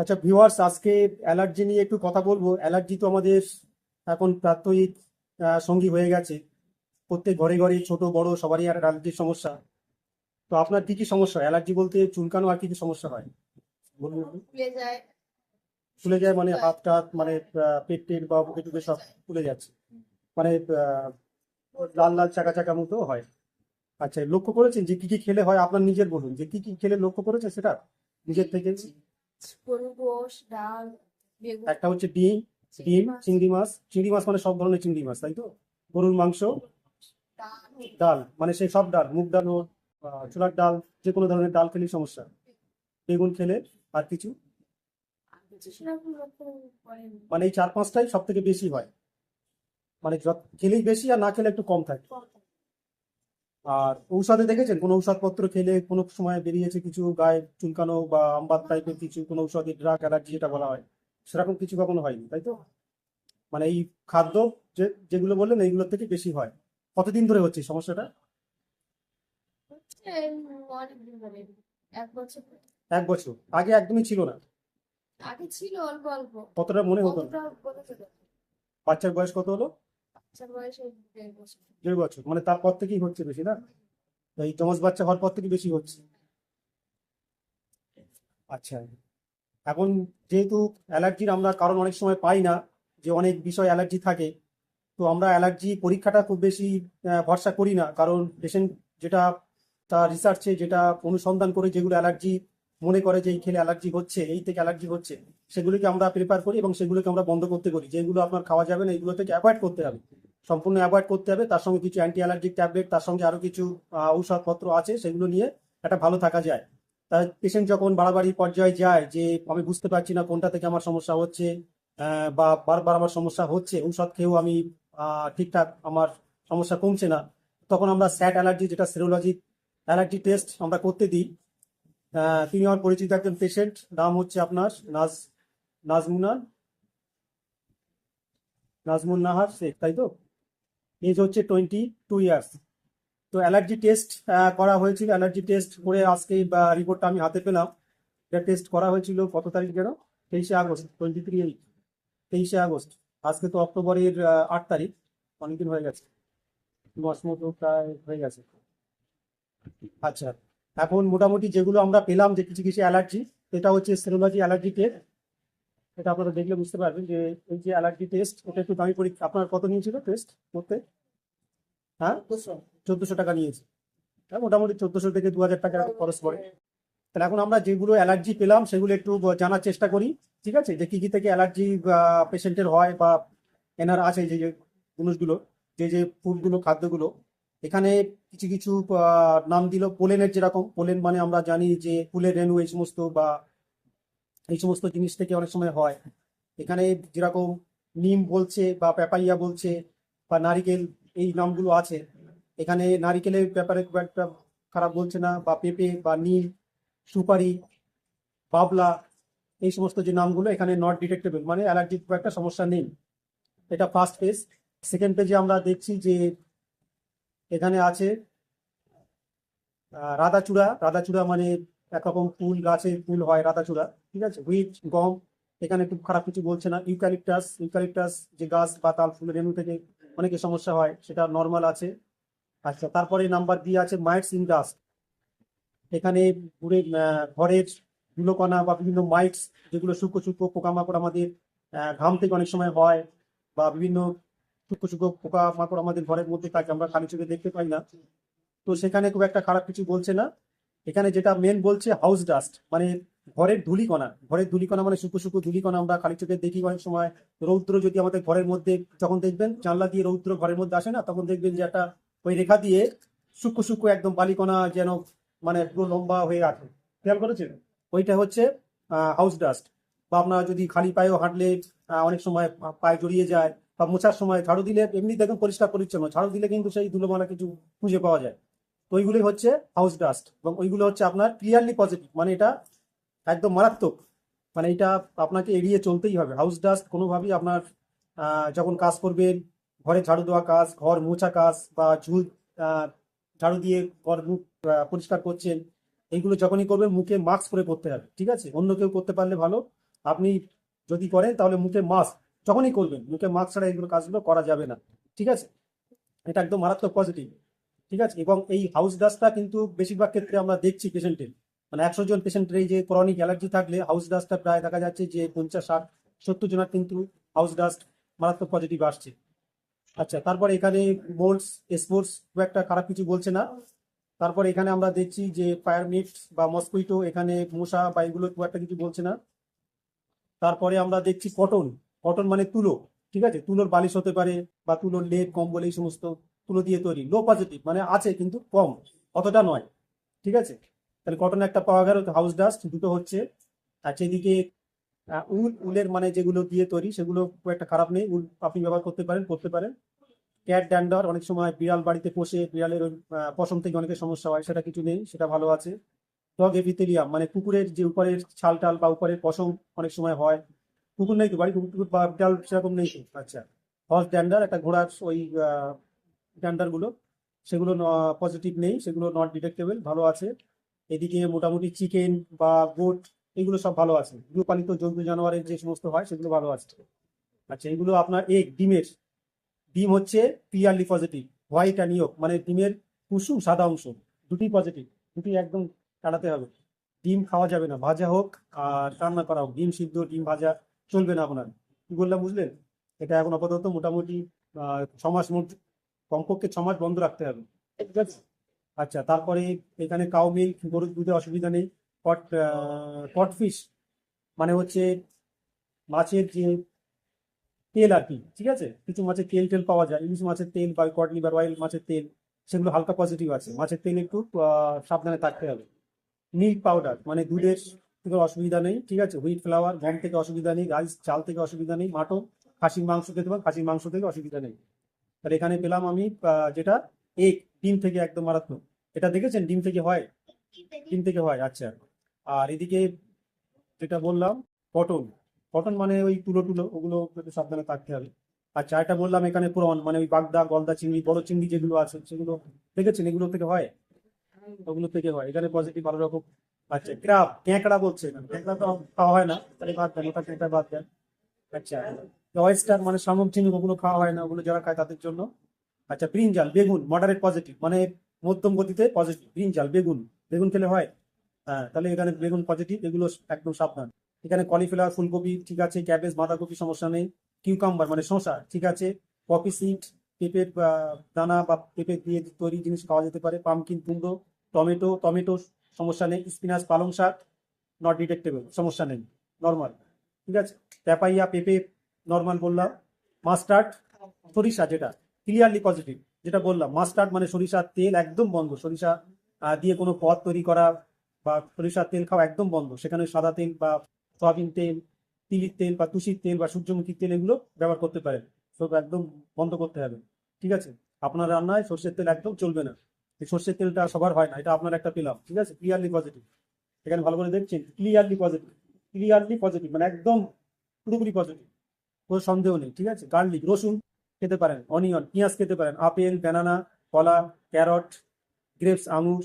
আচ্ছা ভিউয়ার্স আজকে অ্যালার্জি নিয়ে একটু কথা বলব। অ্যালার্জি তো আমাদের এখন প্রাত্যহিক সঙ্গী হয়ে গেছে। প্রত্যেক ঘরে ঘরে ছোট বড় সবারই আর অ্যালার্জির সমস্যা। তো আপনার কি কি সমস্যা অ্যালার্জি বলতে চুলকানো আর কি কি সমস্যা হয়? বলুন। ফুলে যায়। মানে হাত টাত মানে পেট টেট বা বুকে টুকে সব ফুলে যাচ্ছে। মানে লাল লাল চাকা চাকা মতো হয়। আচ্ছা লক্ষ্য করেছেন যে কি কি খেলে হয়? আপনার নিজের বলুন যে কি কি খেলে লক্ষ্য করেছেন সেটা? নিজের থেকে? গরু গোশ ডাল বেগুন। একটা হচ্ছে ডিম ডিম চিংড়ি মাছ। চিংড়ি মাছ মানে সব ধরনের চিংড়ি মাছ তাই তো? গরুর মাংস ডাল মানে সেই সব ডাল মুগ ডাল হোক ছোলার ডাল যে কোনো ধরনের ডাল খেলেই সমস্যা। বেগুন খেলে আর কিছু? মানে এই চার পাঁচটাই সব থেকে বেশি হয়। মানে যত- খেলেই বেশি আর না খেলে একটু কম থাকে। আর ঔষধে দেখেছেন? কোনো ঔষধপত্র খেলে কোনো সময় বেরিয়েছে কিছু গায়ে চুলকানো বা আমবাদ টাইপের কিছু কোনো ঔষধে ড্রাগ অ্যালার্জি যেটা বলা হয়? সেরকম কিছু কখনো হয়নি তাই তো? মানে এই খাদ্য যে যেগুলো বললেন এইগুলোর থেকে বেশি হয়। কতদিন ধরে হচ্ছে সমস্যাটা? এক বছর আগে একদমই ছিল না। আগে ছিল অল্প অল্প। কতটা মনে হতো বাচ্চার বয়স কত হলো? দেড় বছর। মানে তারপর থেকেই হচ্ছে বেশি, না? এই জমজ বাচ্চা হওয়ার পর থেকে বেশি হচ্ছে। আচ্ছা এখন যেহেতু অ্যালার্জির আমরা কারণ অনেক সময় পাই না, যে অনেক বিষয় অ্যালার্জি থাকে, তো আমরা অ্যালার্জি পরীক্ষাটা খুব বেশি ভরসা করি না, কারণ পেশেন্ট যেটা তার রিসার্চে যেটা অনুসন্ধান করে যেগুলো অ্যালার্জি মনে করে যে এই খেলে অ্যালার্জি হচ্ছে, এই থেকে অ্যালার্জি হচ্ছে সেগুলোকে আমরা প্রিপেয়ার করি এবং সেগুলোকে আমরা বন্ধ করতে করি। যেগুলো আপনার খাওয়া যাবে না এগুলো থেকে অ্যাভয়েড করতে হবে। সম্পূর্ণ অ্যাভয়েড করতে হবে। তার সঙ্গে কিছু অ্যান্টি অ্যালার্জিক ট্যাবলেট তার সঙ্গে আরও কিছু ঔষধপত্র আছে, সেগুলো নিয়ে একটা ভালো থাকা যায়। তাই পেশেন্ট যখন বাড়াবাড়ি পর্যায়ে যায় যে, আমি বুঝতে পারছি না কোনটা থেকে আমার সমস্যা হচ্ছে বা বারবার আমার সমস্যা হচ্ছে, ঔষধ খেয়েও আমি ঠিকঠাক আমার সমস্যা কমছে না, তখন আমরা স্যাট অ্যালার্জি যেটা সেরোলজি অ্যালার্জি টেস্ট আমরা করতে দিই। তিনি আমার পরিচিত একজন পেশেন্ট নাম হচ্ছে আপনার নাজ নাজমুনা নাজমুন নাহার শেখ, তাই তো? এজ হচ্ছে টোয়েন্টি টু ইয়ার্স তো অ্যালার্জি টেস্ট করা হয়েছিল। অ্যালার্জি টেস্ট করে আজকে রিপোর্টটা আমি হাতে পেলাম। এটা টেস্ট করা হয়েছিল কত তারিখ যেন? তেইশে আগস্ট টোয়েন্টি থ্রি এইট তেইশে আগস্ট। আজকে তো অক্টোবরের আট তারিখ। অনেকদিন হয়ে গেছে। দু মাস মতো প্রায় হয়ে গেছে। আচ্ছা। এখন মোটামুটি যেগুলো আমরা পেলাম যে কিছু কিছু অ্যালার্জি এটা হচ্ছে সেরোলজি অ্যালার্জি টেস্ট এটা আপনারা দেখলে বুঝতে পারবেন যে এই যে অ্যালার্জি টেস্ট ওটা একটু দামি পরীক্ষা। আপনার কত নিয়েছিল টেস্ট করতে? হ্যাঁ? চোদ্দশো। টাকা নিয়েছে। হ্যাঁ মোটামুটি চোদ্দশো থেকে দু হাজার টাকা খরচ পড়ে। তাহলে এখন আমরা যেগুলো অ্যালার্জি পেলাম সেগুলো একটু জানার চেষ্টা করি ঠিক আছে? যে কি কি থেকে অ্যালার্জি পেশেন্টের হয় বা এনার আছে যে যে জিনিসগুলো যে যে ফুডগুলো খাদ্যগুলো। এখানে কিছু কিছু নাম দিল পোলেনের যেরকম। পোলেন মানে আমরা জানি যে ফুলের রেণু এই সমস্ত বা এই সমস্ত জিনিস থেকে অনেক সময় হয়। এখানে যেরকম নিম বলছে বা পেপাইয়া বলছে বা নারিকেল এই নামগুলো আছে। এখানে নারিকেলের ব্যাপারে খুব একটা খারাপ বলছে না বা পেঁপে বা নীল সুপারি, বাবলা এই সমস্ত যে নামগুলো এখানে নট ডিটেক্টেবল মানে অ্যালার্জির খুব একটা সমস্যা নেই। এটা ফার্স্ট পেজ সেকেন্ড পেজে আমরা দেখছি যে এখানে আছে রাধাচূড়া রাধাচূড়া মানে একরকম ফুল, গাছে ফুল হয় রাধাচূড়া ঠিক আছে? হুইট গম, এখানে খুব খারাপ কিছু বলছে না। ইউক্যালিপটাস ইউক্যালিপটাস যে গাছ বা তাল ফুলের রেণু থেকে অনেকে সমস্যা হয়, সেটা নর্মাল আছে। আচ্ছা তারপরে নাম্বার দিয়ে আছে মাইটস ইন ডাস্ট এখানে ঘুরে ঘরের ধুলোকণা বা বিভিন্ন মাইটস যেগুলো সূক্ষ্ম সূক্ষ্ম পোকামাকড় আমাদের ঘাম থেকে অনেক সময় হয়, বা বিভিন্ন সূক্ষ্ম সূক্ষ্ম পোকামাকড় আমাদের ঘরের মধ্যে থাকে, আমরা খালি চোখে দেখতে পাই না। তো সেখানে খুব একটা খারাপ কিছু বলছে না। এখানে যেটা মেন বলছে হাউস ডাস্ট মানে ঘরের ধূলিকণা। ঘরের ধুলিকণা মানে শুকো শুকো ধূলিকণা আমরা খালি চোখে দেখি অনেক সময়। রৌদ্র যদি আমাদের ঘরের মধ্যে যখন দেখবেন, জানলা দিয়ে রৌদ্র ঘরের মধ্যে আসে না, তখন দেখবেন যে একটা ওই রেখা দিয়ে শুকু, শুকো একদম বালিকণা যেন মানে পুরো লম্বা হয়ে আছে। খেয়াল করেছেন? ওইটা হচ্ছে হাউস ডাস্ট বা আপনার যদি খালি পায়েও হাঁটলে অনেক সময় পায়ে জড়িয়ে যায় বা মোছার সময় ঝাড়ু দিলে এমনি দেখুন পরিষ্কার, পরিচ্ছন্ন। ঝাড়ু দিলে কিন্তু সেই ধুলোমালা কিছু খুঁজে পাওয়া যায়। তো ওইগুলোই হচ্ছে হাউস ডাস্ট এবং ওইগুলো হচ্ছে আপনার ক্লিয়ারলি পজিটিভ মানে এটা একদম মারাত্মক। মানে এটা আপনাকে এড়িয়ে চলতেই হবে। হাউস ডাস্ট কোনোভাবেই আপনার যখন কাজ করবেন, ঘরে ঝাড়ু দেওয়া কাজ, ঘর মোছা কাজ বা ঝুল ঝাড়ু দিয়ে ঘর মুখ পরিষ্কার করছেন, এইগুলো যখনই করবেন মুখে মাস্ক পরে করতে হবে, ঠিক আছে? অন্য কেউ করতে পারলে ভালো। আপনি যদি করেন তাহলে মুখে মাস্ক যখনই করবেন, মুখে মাস্ক ছাড়া এইগুলো কাজগুলো করা যাবে না, ঠিক আছে? এটা একদম মারাত্মক পজিটিভ ঠিক আছে? এবং এই হাউস ডাস্টটা কিন্তু বেশিরভাগ ক্ষেত্রে আমরা দেখছি পেশেন্টের মানে একশো জন পেশেন্টের এই যে ক্রনিক অ্যালার্জি থাকলে হাউস ডাস্টটা প্রায় দেখা যাচ্ছে যে পঞ্চাশ, ষাট, সত্তর জনের কিন্তু হাউস ডাস্ট মারাত্মক পজিটিভ আসছে। আচ্ছা তারপরে এখানে বোল্টস স্পোর্টস খুব একটা খারাপ কিছু বলছে না। তারপরে এখানে আমরা দেখছি যে ফায়ার মিট বা মসকুইটো এখানে মশা বা এগুলো খুব একটা কিছু বলছে না। তারপরে আমরা দেখছি কটন কটন মানে তুলো, ঠিক আছে? তুলোর বালিশ হতে পারে বা তুলোর লেপ, কম্বল এই সমস্ত। তুলো দিয়ে তৈরি লো পজিটিভ মানে আছে কিন্তু কম, অতটা নয়, ঠিক আছে? তাহলে কটন একটা পাওয়া গেল হাউস ডাস্ট দুটো হচ্ছে, আর সেদিকে উল, উলের মানে যেগুলো দিয়ে তৈরি, সেগুলো খুব একটা খারাপ নেই, উল আপনি ব্যবহার করতে পারেন করতে পারেন। ক্যাট ড্যান্ডার অনেক সময় বিড়াল বাড়িতে পোষে, বিড়ালের পশম থেকে অনেকের সমস্যা হয়, সেটা কিছু নেই, সেটা ভালো আছে। ডগ এপিথেলিয়াম মানে কুকুরের যে উপরের ছাল টাল বা উপরের পশম অনেক সময় হয়, কুকুর নেই তো বাড়ি, কুকুর বা বিড়াল সেরকম নেই তো? আচ্ছা হর্স ড্যান্ডার একটা ঘোড়ার ওই ড্যান্ডারগুলো সেগুলো পজিটিভ নেই, সেগুলো নট ডিটেক্টেবল ভালো আছে। এদিকে মোটামুটি চিকেন বা গোট এগুলো সব ভালো আছে। গৃহপালিত জন্তু জানোয়ারের যে সমস্ত হয়, সেগুলো ভালো আছে। আচ্ছা এগুলো আপনার এগ ডিমের। ডিম হচ্ছে purely positive white and yolk মানে ডিমের কুসুম সাদা অংশ, দুটি পজিটিভ দুটি একদম কাটাতে হবে। ডিম খাওয়া যাবে না, ভাজা হোক আর রান্না করা হোক, ডিম সিদ্ধ, ডিম ভাজা, চলবে না আপনার। কি বললাম, বুঝলেন? এটা এখন আপাতত মোটামুটি ছ মাস মধ্যে কমপক্ষে ছ মাস বন্ধ রাখতে হবে। ঠিক আছে আচ্ছা তারপরে এখানে কাউ মিল্ক গরুর দুধে অসুবিধা নেই। কট কট ফিশ মানে হচ্ছে মাছের যে তেল আর কি ঠিক আছে? কিছু মাছের তেল টেল পাওয়া যায়। ইলিশ মাছের তেল বা কট লিভার অয়েল মাছের তেল সেগুলো হালকা পজিটিভ আছে। মাছের তেল একটু সাবধানে থাকতে হবে। মিল্ক পাউডার মানে দুধের থেকে অসুবিধা নেই ঠিক আছে? হুইট ফ্লাওয়ার গম থেকে অসুবিধা নেই রাইস চাল থেকে অসুবিধা নেই মাটন খাসির মাংস খেতে পারেন খাসির মাংস থেকে অসুবিধা নেই। তাহলে এখানে পেলাম আমি যেটা এগ ডিম থেকে একদম মারাত্মক। এটা দেখেছেন? ডিম থেকে হয়? ডিম থেকে হয় আচ্ছা। আর এদিকে যেটা বললাম কটন কটন মানে ওই তুলো টুলো, ওগুলো একটু সাবধানে থাকতে হবে। আচ্ছা এটা বললাম এখানে প্রন মানে ওই বাগদা, গলদা চিংড়ি, বড় চিংড়ি যেগুলো আছে, সেগুলো দেখেছেন? এগুলো থেকে হয়? ওগুলো থেকে হয়। এখানে পজিটিভ ভালো রকম। আচ্ছা ক্রাব, ক্যাঁকড়া বলছে। ক্যাঁকড়া তো খাওয়া হয় না। তাহলে বাদ দেন, ওটা ক্যাঁকড়া বাদ দেন। আচ্ছা। ওয়েস্টার মানে ঝিনুক ওগুলো খাওয়া হয় না, ওগুলো যারা খায় তাদের জন্য। আচ্ছা ব্রিঞ্জাল, বেগুন মডারেট পজিটিভ মানে মধ্যম গতিতে পজিটিভ ব্রিঞ্জাল, বেগুন বেগুন খেলে হয়? হ্যাঁ তাহলে এখানে বেগুন পজিটিভ এগুলো একদম সাবধান। এখানে কলিফ্লাওয়ার ফুলকপি, ঠিক আছে ক্যাবেজ বাঁধাকপি, সমস্যা নেই। কিউকাম্বার মানে শসা, ঠিক আছে। কফি সিড পেঁপের দানা বা পেঁপে দিয়ে তৈরি জিনিস খাওয়া যেতে পারে। পামকিন কুমড়ো, টমেটো টমেটো, সমস্যা নেই। স্পিনাচ পালং শাক নট ডিটেক্টেবল সমস্যা নেই। নর্মাল ঠিক আছে। প্যাপাইয়া পেঁপে নর্মাল বললাম, মাস্টার্ড সরিষা যেটা ক্লিয়ারলি পজিটিভ যেটা বললাম, মাস্টার্ড মানে সরিষার তেল একদম বন্ধ, সরিষা দিয়ে কোনো পদ তৈরি করা বা সরিষার তেল খাওয়া একদম বন্ধ, সেখানে সাদা তেল বা সয়াবিন তেল, তিলির তেল বা তুষির তেল বা সূর্যমুখীর তেল এগুলো ব্যবহার করতে পারেন সব একদম বন্ধ করতে হবে, ঠিক আছে? আপনার রান্নায় সর্ষের তেল একদম চলবে না, এই সর্ষের তেলটা সবার হয় না, এটা আপনার একটা পেলাম, ঠিক আছে? ক্লিয়ারলি পজিটিভ এখানে ভালো করে দেখছেন ক্লিয়ারলি পজিটিভ ক্লিয়ারলি পজিটিভ মানে একদম পুরোপুরি পজিটিভ কোনো সন্দেহ নেই, ঠিক আছে? গার্লিক, রসুন খেতে পারেন, অনিয়ন, পেঁয়াজ খেতে পারেন, আপেল, ব্যানানা, কলা, ক্যারট, গ্রেপস, আঙুর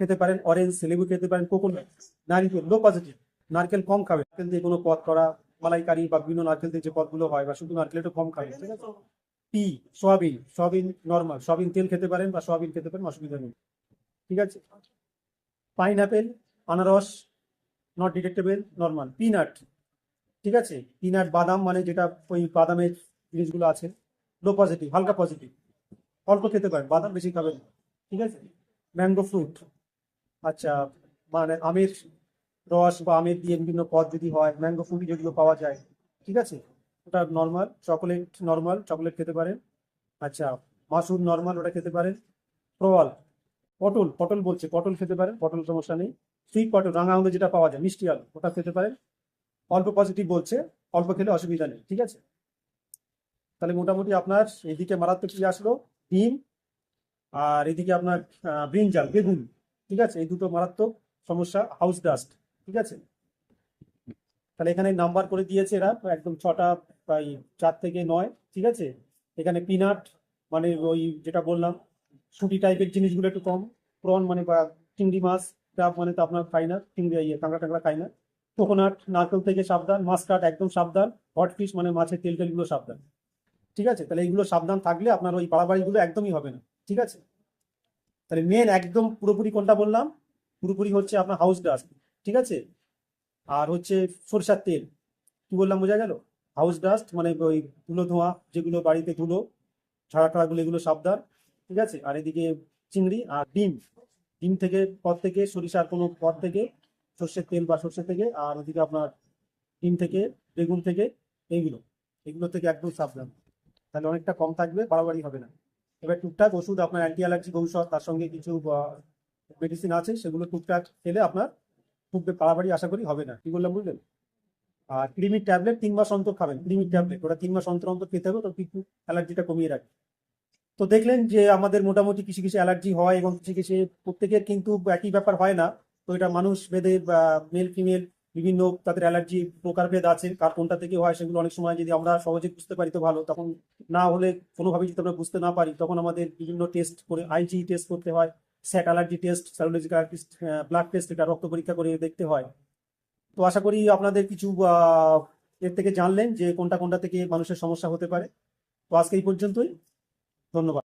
খেতে পারেন, অরেঞ্জ, লেবু খেতে পারেন, কোকোনাট, নারিকেল লো পজিটিভ নারকেল কম খাবে নারকেল দিয়ে কোনো পদ করা, মালাইকারি বা বিভিন্ন নারকেল দিয়ে যে পদগুলো হয় বা শুধু নারকেল একটু কম খাবে ঠিক আছে? সয়াবিন সয়াবিন নর্মাল সয়াবিন তেল খেতে পারেন বা সয়াবিন খেতে পারেন, অসুবিধা নেই, ঠিক আছে? পাইন অ্যাপেল আনারস নট ডিটেক্টেবল নর্মাল পিনাট ঠিক আছে? পিনাট বাদাম মানে যেটা ওই বাদামের জিনিসগুলো আছে। লো পজিটিভ হালকা পজিটিভ অল্প খেতে পারেন, বাদাম বেশি খাবেন ঠিক আছে? ম্যাঙ্গো ফ্রুট আচ্ছা মানে আমের রস বা আমের দিয়ে বিভিন্ন পদ যদি হয় ম্যাঙ্গো ফ্রুটি যেগুলো পাওয়া যায়, ঠিক আছে? ওটা নর্মাল চকোলেট নর্মাল চকোলেট খেতে পারেন। আচ্ছা মাসুর নর্মাল ওটা খেতে পারেন। প্রবাল পটল পটল বলছে, পটল খেতে পারেন, পটল সমস্যা নেই। সুইট পটল রাঙা আঙুলে যেটা পাওয়া যায়, মিষ্টি আলু, ওটা খেতে পারেন। অল্প পজিটিভ বলছে, অল্প খেলে অসুবিধা নেই, ঠিক আছে? তাহলে মোটামুটি আপনার এদিকে মারাত্মক কি আসলো? ডিম আর এদিকে আপনার ব্রিঞ্জাল বেগুন ঠিক আছে? এই দুটো মারাত্মক সমস্যা হাউস ডাস্ট ঠিক আছে? তাহলে এখানে নাম্বার করে দিয়েছে এরা, একদম ছটা প্রায় চার থেকে নয়, ঠিক আছে? এখানে পিনাট মানে ওই যেটা বললাম সুটি টাইপের জিনিসগুলো একটু কম প্রন মানে বা চিংড়ি মাছ ক্রাব মানে তো আপনার খাই না, চিংড়ি ইয়ে কাঁকড়া টাংড়া খাই না। কোকোনাট নারকেল থেকে সাবধান মাস্টার্ড একদম সাবধান হট ফিশ মানে মাছের তেল টেলগুলো সাবধান। ঠিক আছে? তাহলে এইগুলো সাবধান থাকলে আপনার ওই বাড়াবাড়িগুলো একদমই হবে না। ঠিক আছে? তাহলে মেন একদম পুরোপুরি কোনটা বললাম? পুরোপুরি হচ্ছে আপনার হাউস ডাস্ট ঠিক আছে? আর হচ্ছে সরষার তেল। কি বললাম, বোঝা গেল? হাউস ডাস্ট মানে ওই ধুলো ধোঁয়া, যেগুলো বাড়িতে ধুলো, ছাড়া টাড়াগুলো এগুলো সাবধান। ঠিক আছে? আর এদিকে চিংড়ি আর ডিম। ডিম থেকে পর থেকে সরিষার কোনো পর থেকে সর্ষের তেল বা সর্ষে থেকে আর ওদিকে আপনার ডিম থেকে, বেগুন থেকে এইগুলো এগুলো থেকে একদম সাবধান তাহলে অনেকটা কম থাকবে, বাড়াবাড়ি হবে না। এবার টুকটাক ওষুধ, আপনার অ্যান্টি অ্যালার্জিক ঔষধ, তার সঙ্গে কিছু মেডিসিন আছে, সেগুলো টুকটাক খেলে আপনার খুব বাড়াবাড়ি আশা করি হবে না। কি বললাম বুঝলেন? আর ক্রিমির ট্যাবলেট তিন মাস অন্তর খাবেন ক্রিমির ট্যাবলেট ওটা তিন মাস অন্তর অন্তর খেতে হবে তো একটু অ্যালার্জিটা কমিয়ে রাখবে তো দেখলেন যে আমাদের মোটামুটি কিছু কিছু অ্যালার্জি হয় এবং কিছু কিছু প্রত্যেকের কিন্তু একই ব্যাপার হয় না। তো এটা মানুষ ভেদে মেল ফিমেল বিভিন্ন তাদের অ্যালার্জি প্রকারভেদ আছে, কার কোনটা থেকে হয় সেগুলো অনেক সময় যদি আমরা সহজে বুঝতে পারি তো ভালো। তখন না হলে কোনোভাবে যদি আমরা বুঝতে না পারি, তখন আমাদের বিভিন্ন টেস্ট করে আইজি টেস্ট করতে হয় স্যাট allergy test serological blood test এটা রক্ত পরীক্ষা করে দেখতে হয়। তো আশা করি আপনাদের কিছু এর থেকে জানলেন যে কোনটা কোনটা থেকে মানুষের সমস্যা হতে পারে। তো আজকে এই পর্যন্তই। ধন্যবাদ।